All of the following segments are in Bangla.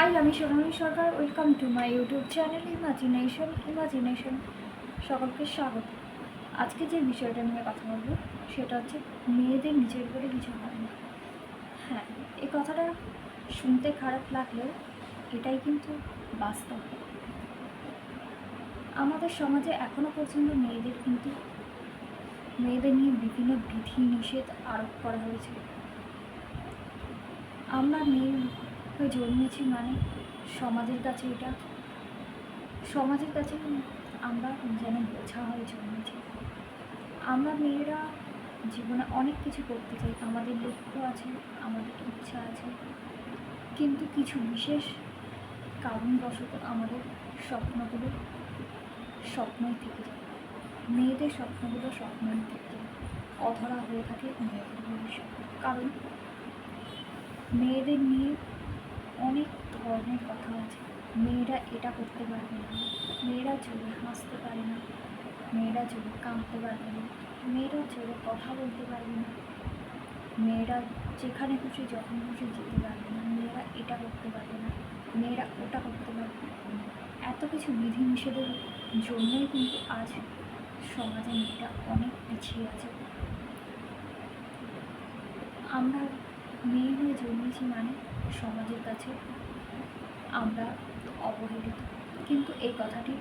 হাই আমি Sonali Sarkar. Welcome to my YouTube channel imagination imagination সকলকে স্বাগত। আজকে যে বিষয়টা নিয়ে কথা বলব, সেটা হচ্ছে মেয়েদের নিজের বলে কিছু হয় না হ্যাঁ এই কথাটা শুনতে খারাপ লাগলেও এটাই কিন্তু বাস্তব। আমাদের সমাজে এখনও পর্যন্ত মেয়েদের কিন্তু, মেয়েদের নিয়ে বিভিন্ন বিধি নিষেধ আরোপ করা হয়েছে। আমরা মেয়ে জন্মেছি মানে সমাজের কাছে এটা? সমাজের কাছে আমরা যেন বোঝা হয়ে জন্মেছি? আমরা মেয়েরা জীবনে অনেক কিছু করতে চাই। আমাদের লক্ষ্য আছে, আমাদের ইচ্ছা আছে। কিন্তু কিছু বিশেষ কারণবশত আমাদের স্বপ্নগুলো স্বপ্নই থেকে যায়। মেয়েদের স্বপ্নগুলো স্বপ্নই থেকে অধরা হয়ে থাকে মেয়েদের ভবিষ্যৎ। কারণ মেয়েদের নিয়ে অনেক ধরনের কথা আছে। মেয়েরা এটা করতে পারবে না। মেয়েরা জোরে হাসতে পারে না। মেয়েরা জোরে কাঁদতে পারবে না। মেয়েরা জোরে কথা বলতে পারবে না। মেয়েরা যেখানে খুশি, যখন খুশি যেতে পারবে না। মেয়েরা এটা করতে পারবে না। মেয়েরা ওটা করতে পারবে না। এত কিছু বিধি নিষেধের জন্যই কিন্তু আজ সমাজে মেয়েরা অনেক পিছিয়ে আছে। আমরা মেয়ে হয়ে জন্মেছি মানে সমাজের কাছে আমরা অবহেলিত। কিন্তু এই কথাটি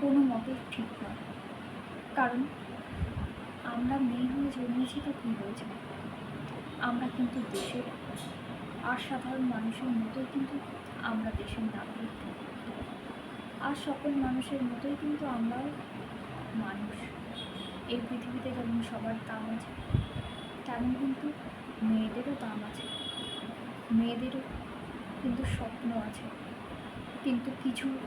কোনো মতে ঠিক নয়। কারণ আমরা মেয়ে হয়ে জন্মেছি তো কী হয়েছে? আমরা কিন্তু দেশের আর সাধারণ মানুষের মতোই কিন্তু আমরা দেশের নাগরিক। আর সকল মানুষের মতোই কিন্তু আমরাও মানুষ। এই পৃথিবীতে যেমন সবার দাম আছে তেমন কিন্তু মেয়েদেরও দাম আছে। মেয়েদেরও কিন্তু স্বপ্ন আছে। কিন্তু কিছু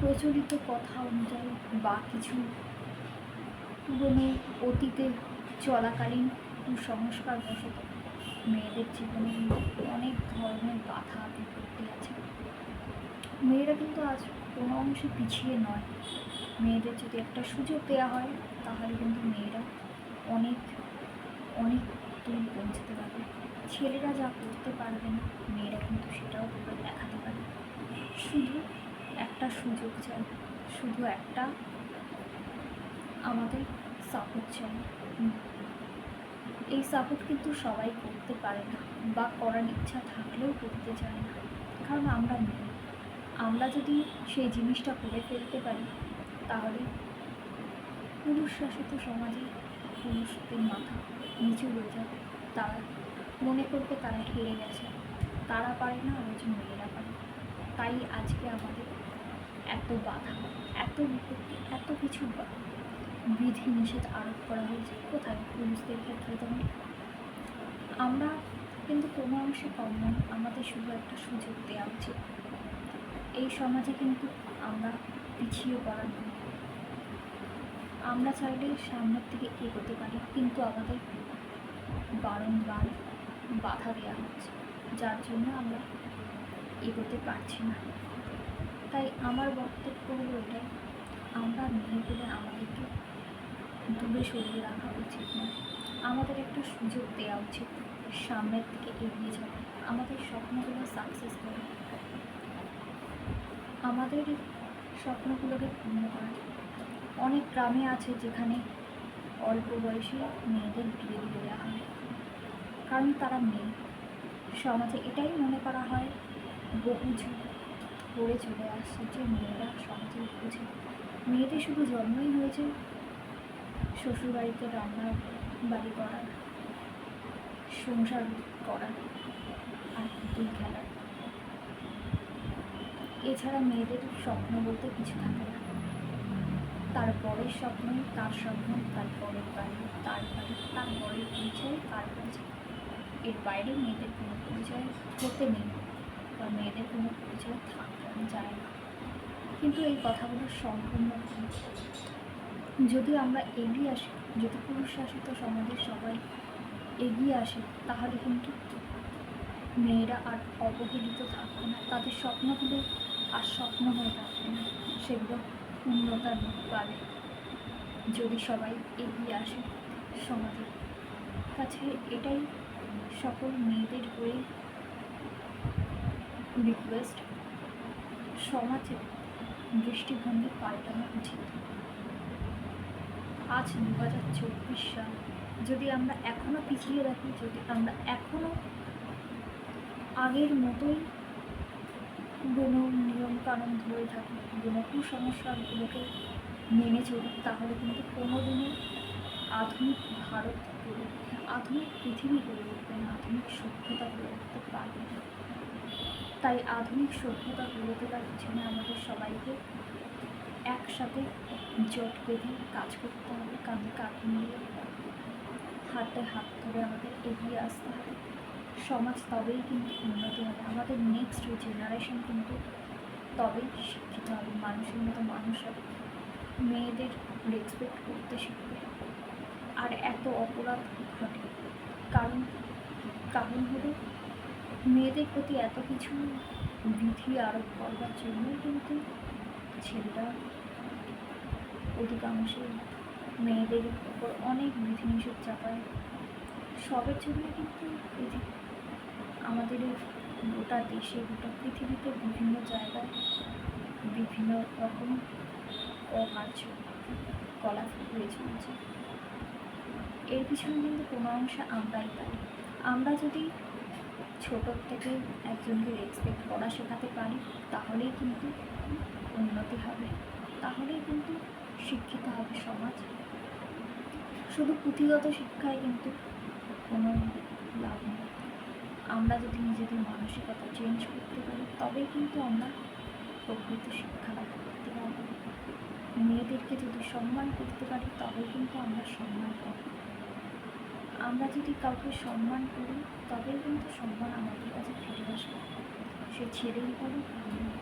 প্রচলিত কথা অনুযায়ী বা কিছু পুরনো অতীতে চলাকালীন কুসংস্কার বশত মেয়েদের জীবনে অনেক ধরনের বাধা বিপত্তি আছে। মেয়েরা কিন্তু আজ কোনো অংশে পিছিয়ে নয়। মেয়েদের যদি একটা সুযোগ দেওয়া হয়, তাহলে কিন্তু মেয়েরা অনেক অনেক দূর পৌঁছতে পারবে ছেলেরা যা করতে পারবে না, মেয়েরা কিন্তু সেটাও করে দেখাতে পারে শুধু একটা সুযোগ চাই, শুধু একটা আমাদের সাপোর্ট চাই। এই সাপোর্ট কিন্তু সবাই করতে পারে না বা করার ইচ্ছা থাকলেও করতে চায় না। কারণ আমরা মেয়ে, আমরা যদি সেই জিনিসটা করে ফেলতে পারি, তাহলে পুরুষ শাসিত সমাজে পুরুষদের মাথা নিচু হয়ে যাবে, তারা মনে করবে তারা হেরে গেছে। তারা পারে না অথচ মেয়েরা পারে। তাই আজকে আমাদের এত বাধা, এত বিপত্তি, এত কিছু বিধি নিষেধ আরোপ করা হয়েছে। কোথায়? পুরুষদের ক্ষেত্রে তেমন আমরা কিন্তু কোনো অংশে কম নয় আমাদের শুধু একটা সুযোগ দেওয়া উচিত। এই সমাজে কিন্তু আমরা পিছিয়ে পড়া নই। আমরা চাইলে সামনের দিকে এগোতে পারি, কিন্তু আমাদের বারংবার বাধা দেওয়া হচ্ছে। যার জন্য আমরা এগোতে পারছি না। তাই আমার বক্তব্য হলো এটাই, আমরা মেয়ে আমাদেরকে দূরে সরিয়ে রাখা উচিত নয়। আমাদের একটা সুযোগ দেওয়া উচিত সামনের দিকে এগিয়ে যাওয়া আমাদের স্বপ্নগুলো সাকসেস করা। আমাদের স্বপ্নগুলোকে পূর্ণ করা অনেক গ্রামে আছে যেখানে অল্প বয়সী মেয়েদের বিয়ে দিয়ে দেওয়া হয়। কারণ তারা মেয়ে। সমাজে এটাই মনে করা হয়, বহু ধরে চলে আসছে যে মেয়েরা সমাজে বুঝে মেয়েদের শুধু জন্মই হয়েছে শ্বশুরবাড়িতে রান্না বাড়ি করার, সংসার করার আর পুতুল খেলার। এছাড়া মেয়েদের স্বপ্ন বলতে কিছু থাকে না। তার পরের স্বপ্ন, তার স্বপ্ন তার পরের বাড়ি, তার বাড়ি তার পরের পরিচয়, তার পরিচয়। এর বাইরে মেয়েদের কোনো পরিচয় হতে নেই বা মেয়েদের কোনো পরিচয় থাকতে যায় না। কিন্তু এই কথাগুলো সম্পূর্ণ যদি আমরা এগিয়ে আসি, যদি পুরুষ শাসিত সমাজের সবাই এগিয়ে আসে, তাহলে কিন্তু মেয়েরা আর অবহেলিত থাকবে না। তাদের স্বপ্নগুলো আর স্বপ্ন হয়ে থাকবে না। সেগুলো পূর্ণতার রূপ পাবে। যদি সবাই এগিয়ে আসে সমাজের কাছে, এটাই সকল মেয়েদের হয়ে রিকোয়েস্ট সমাজে দৃষ্টিভঙ্গি পাল্টানো উচিত। আজ দু হাজার চব্বিশ সাল। যদি আমরা এখনও পিছিয়ে রাখি যদি আমরা এখনও আগের মতোই কোনো নিয়মকানুন ধরে থাকি কোনো কুসংস্কারগুলোকে মেনে চলি, তাহলে কিন্তু কোনোদিনই আধুনিক ভারত আধুনিক পৃথিবী গড়ে না, আধুনিক সভ্যতা গড়ে উঠতে পারবে না। তাই আধুনিক সভ্যতা গড়ে তোলার পিছনে আমাদের সবাইকে একসাথে জোট বেঁধে কাজ করতে হবে কাঁধে কাঁধ মিলিয়ে হাতে হাত ধরে আমাদের এগিয়ে আসতে হবে। সমাজ তবেই কিন্তু উন্নতি হবে, আমাদের নেক্সট জেনারেশন কিন্তু তবেই শিক্ষিত হবে, মানুষের মতো মানুষ হবে। মেয়েদের রেসপেক্ট করতে শিখবে। আর এত অপরাধ ঘটে কারণ কারণ হলো মেয়েদের প্রতি এত কিছু বিধি আরোপ করবার জন্য কিন্তু ছেলেরা অধিকাংশই মেয়েদের উপর অনেক বিধিনিষেধ চাপায়। সবের জন্য কিন্তু পৃথিবী আমাদের গোটা দেশে, গোটা পৃথিবীতে বিভিন্ন জায়গায় বিভিন্ন রকম অকার্য কলা হয়ে চলছে। এর পিছনে কিন্তু কোনো অংশে আমরাই পাই আমরা যদি ছোটোর থেকে একজনকে রেসপেক্ট করা শেখাতে পারি, তাহলেই কিন্তু উন্নতি হবে। তাহলেই কিন্তু শিক্ষিত হবে সমাজ। শুধু পুঁথিগত শিক্ষায় কিন্তু কোনো লাভ নেই। আমরা যদি নিজেদের মানসিকতা চেঞ্জ করতে পারি, তবেই কিন্তু আমরা প্রকৃত শিক্ষা লাভ করতে পারব। মেয়েদেরকে যদি সম্মান করতে পারি, তবেই কিন্তু আমরা সম্মান পাবো। আমরা যদি কাউকে সম্মান করি তবে কিন্তু সম্মান আমাদের কাছে ফিরে আসবে। সে ছেলেই বলো আর মেয়ে।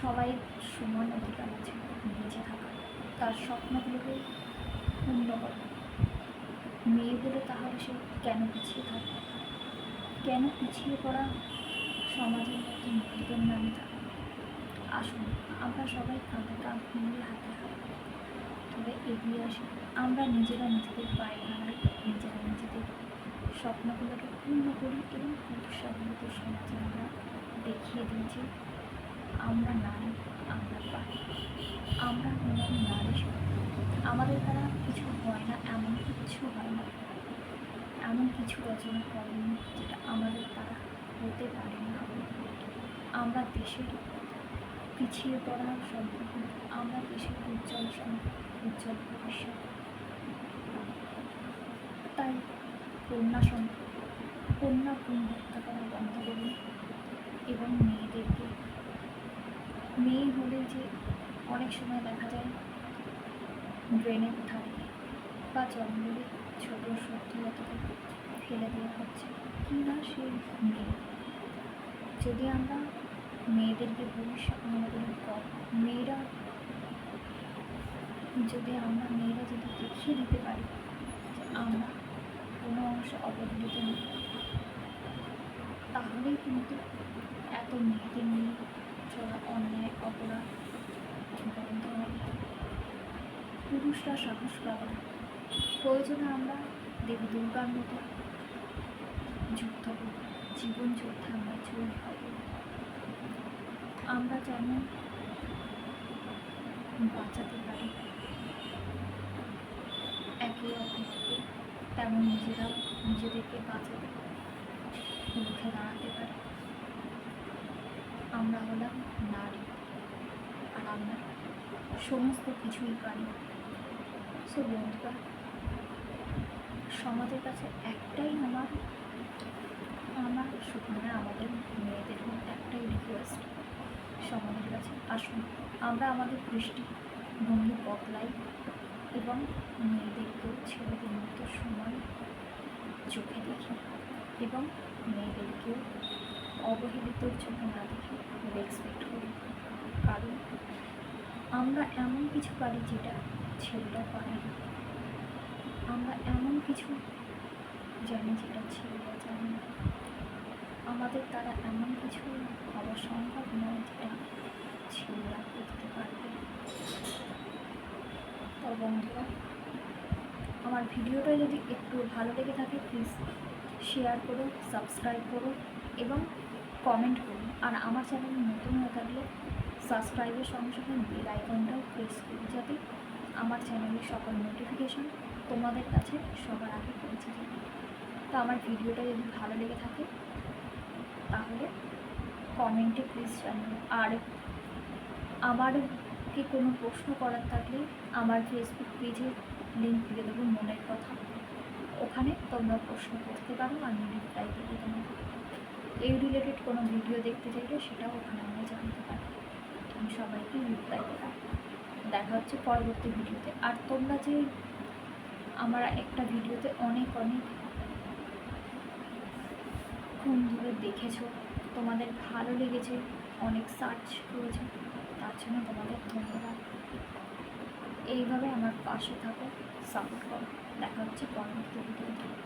সবাই সমান অধিকার আছে, বেঁচে থাকার। তার স্বপ্নগুলোকে পূর্ণ করা। মেয়ে বলে তাহলে সে কেন পিছিয়ে থাকবে? কেন পিছিয়ে পড়া সমাজের মধ্যে মেয়েদের নামে থাকে আসুন, আমরা সবাই কাঁধে কাঁধ মিলিয়ে হাতে হাত ধরে এগিয়ে আসি। আমরা নিজেরা নিজেদের পায়ে দাঁড়াই, নিজেরা নিজেদের স্বপ্নগুলোকে পূর্ণ করি এবং পুরুষাগুলোকে সমাজে আমরা দেখিয়ে দিই যে আমরা নারী, আমরা পারি আমরা কোনো নারী। আমাদের দ্বারা কিছু হয় না, এমন কিছু হয় না। এমন কিছু রচনা করেনি যেটা আমাদের দ্বারা হতে পারে না। আমরা দেশের পিছিয়ে পড়া সম্পর্ক আমরা দেশের উজ্জ্বল উজ্জ্বল ভবিষ্যৎ তাই কন্যা সম্পর্ক কন্যা ভ্রূণ হত্যা করা বন্ধ করুন এবং মেয়েদেরকে। মেয়ে হলে যে অনেক সময় দেখা যায় ড্রেনের ধারে বা জঙ্গলে ছোট সত্যতাকে ফেলে দেওয়া হচ্ছে। কি না সে মেয়ে। যদি আমরা মেয়েদেরকে ভবিষ্যৎ মনে করি মেয়েরা, যদি আমরা, মেয়েরা যদি দেখিয়ে দিতে পারি যে আমরা কোনো অংশে অবহেলিত নই, তাহলেই কিন্তু এত মেয়েদের নিয়ে চলা অন্যায়, অপরাধ, বন্ধ হবে পুরুষরা সাহস পাবে না। প্রয়োজনে আমরা দেবী দুর্গার মতো যুদ্ধ জীবন যুদ্ধে আমরা জয়ী হব। আমরা যেমন বাঁচাতে পারি। একে অপরকে তেমন নিজেরাও নিজেদেরকে বাঁচাতে রুখে দাঁড়াতে পারি। আমরা হলাম নারী আর আমরা সমস্ত কিছুই পারি। সো বন্ধুরা, সমাজের কাছে একটাই আমার আমার শুধু না আমাদের মেয়েদের একটাই রিকোয়েস্ট সমাজের কাছে আসুন। আমরা আমাদের দৃষ্টিভঙ্গি বদলাই এবং মেয়েদেরকেও ছেলেদের মতো সময় চোখে দেখি এবং মেয়েদেরকেও অবহেলিত চোখে না দেখি রেসপেক্ট করি। কারণ আমরা এমন কিছু পারি যেটা ছেলেরা পারে না। আমরা এমন কিছু জানি যেটা ছেলেরা জানে না। আমাদের দ্বারা এমন কিছু হওয়া সম্ভব নয় যেটা ছেলেরা করতে পারবে। তো বন্ধুরা, আমার ভিডিওটা যদি একটু ভালো লেগে থাকে প্লিজ শেয়ার করো সাবস্ক্রাইব করো এবং কমেন্ট করুন। আর আমার চ্যানেল নতুন হয়ে থাকলে সাবস্ক্রাইবের সঙ্গে সঙ্গে বেল আইকনটাও প্রেস করুন যাতে আমার চ্যানেলের সকল নোটিফিকেশন তোমাদের কাছে সবার আগে পৌঁছে যাবে তো আমার ভিডিওটা যদি ভালো লেগে থাকে তাহলে কমেন্টে প্লিজ জানিও। আর আমার কি কোনো প্রশ্ন করার থাকলে আমার ফেসবুক পেজে লিঙ্ক দিয়ে দেবো মনের কথা। ওখানে তোমরা প্রশ্ন করতে পারো, আমি রিপ্লাই দিয়ে তোমাকে এই রিলেটেড কোনো ভিডিও দেখতে চাইলে সেটাও ওখানে আমরা জানতে পারি। আমি সবাইকে রিপ্লাই দেবো দেখা হচ্ছে পরবর্তী ভিডিওতে আর তোমরা যে আমার একটা ভিডিওতে অনেক অনেক ক্ষণ ধরে দেখেছ? তোমাদের ভালো লেগেছে, অনেক সার্চ করেছ, তার জন্য তোমাদের ধন্যবাদ। এইভাবে আমার পাশে থাকো সাপোর্ট করো। দেখা হচ্ছে পরবর্তী ভিডিওতে